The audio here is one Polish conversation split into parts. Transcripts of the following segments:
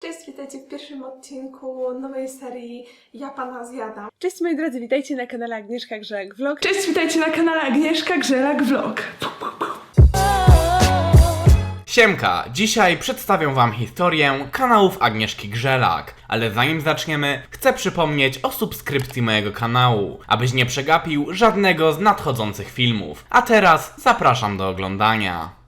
Cześć, witajcie w pierwszym odcinku nowej serii Ja Pana Zjadam. Cześć moi drodzy, witajcie na kanale Agnieszka Grzeg Vlog. Cześć, witajcie na kanale Agnieszka Grzelak Vlog. Siemka, dzisiaj przedstawię Wam historię kanałów Agnieszki Grzelak, ale zanim zaczniemy, chcę przypomnieć o subskrypcji mojego kanału, abyś nie przegapił żadnego z nadchodzących filmów. A teraz zapraszam do oglądania.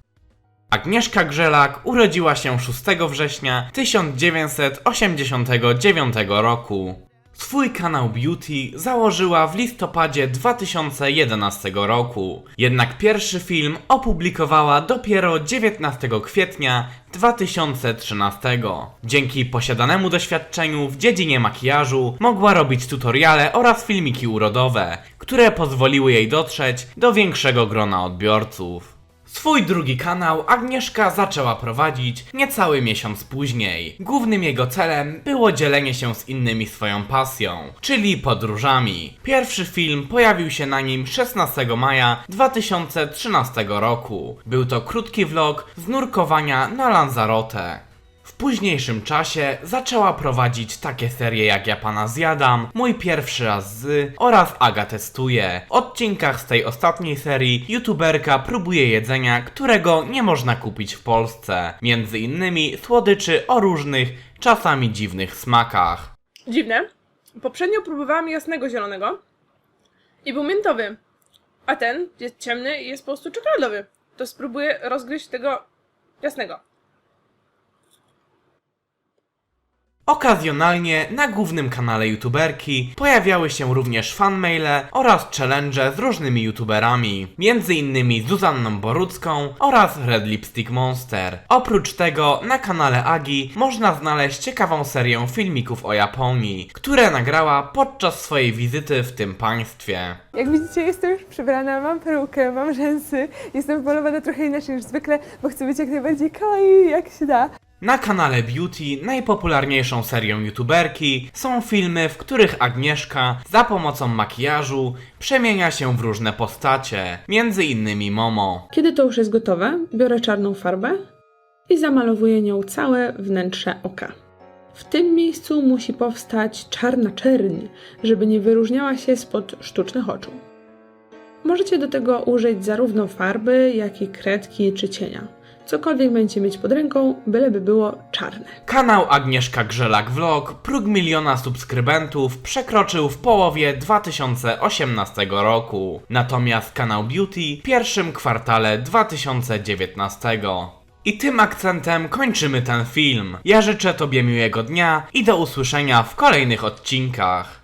Agnieszka Grzelak urodziła się 6 września 1989 roku. Swój kanał Beauty założyła w listopadzie 2011 roku, jednak pierwszy film opublikowała dopiero 19 kwietnia 2013. Dzięki posiadanemu doświadczeniu w dziedzinie makijażu mogła robić tutoriale oraz filmiki urodowe, które pozwoliły jej dotrzeć do większego grona odbiorców. Swój drugi kanał Agnieszka zaczęła prowadzić niecały miesiąc później. Głównym jego celem było dzielenie się z innymi swoją pasją, czyli podróżami. Pierwszy film pojawił się na nim 16 maja 2013 roku. Był to krótki vlog z nurkowania na Lanzarote. W późniejszym czasie zaczęła prowadzić takie serie jak Ja Pana Zjadam, Mój Pierwszy Raz Z oraz Aga Testuje. W odcinkach z tej ostatniej serii youtuberka próbuje jedzenia, którego nie można kupić w Polsce. Między innymi słodyczy o różnych, czasami dziwnych smakach. Dziwne. Poprzednio próbowałam jasnego zielonego i był miętowy, a ten jest ciemny i jest po prostu czekoladowy. To spróbuję rozgryźć tego jasnego. Okazjonalnie na głównym kanale youtuberki pojawiały się również fanmaile oraz challenge z różnymi youtuberami, między innymi Zuzanną Borucką oraz Red Lipstick Monster. Oprócz tego na kanale Agi można znaleźć ciekawą serię filmików o Japonii, które nagrała podczas swojej wizyty w tym państwie. Jak widzicie, jestem już przebrana, mam perukę, mam rzęsy, jestem polowana trochę inaczej niż zwykle, bo chcę być jak najbardziej kawaii, jak się da. Na kanale Beauty najpopularniejszą serią youtuberki są filmy, w których Agnieszka za pomocą makijażu przemienia się w różne postacie, między innymi Momo. Kiedy to już jest gotowe, biorę czarną farbę i zamalowuję nią całe wnętrze oka. W tym miejscu musi powstać czarna czerń, żeby nie wyróżniała się spod sztucznych oczu. Możecie do tego użyć zarówno farby, jak i kredki czy cienia. Cokolwiek będziecie mieć pod ręką, byleby było czarne. Kanał Agnieszka Grzelak Vlog próg miliona subskrybentów przekroczył w połowie 2018 roku, natomiast kanał Beauty w pierwszym kwartale 2019. I tym akcentem kończymy ten film. Ja życzę Tobie miłego dnia i do usłyszenia w kolejnych odcinkach.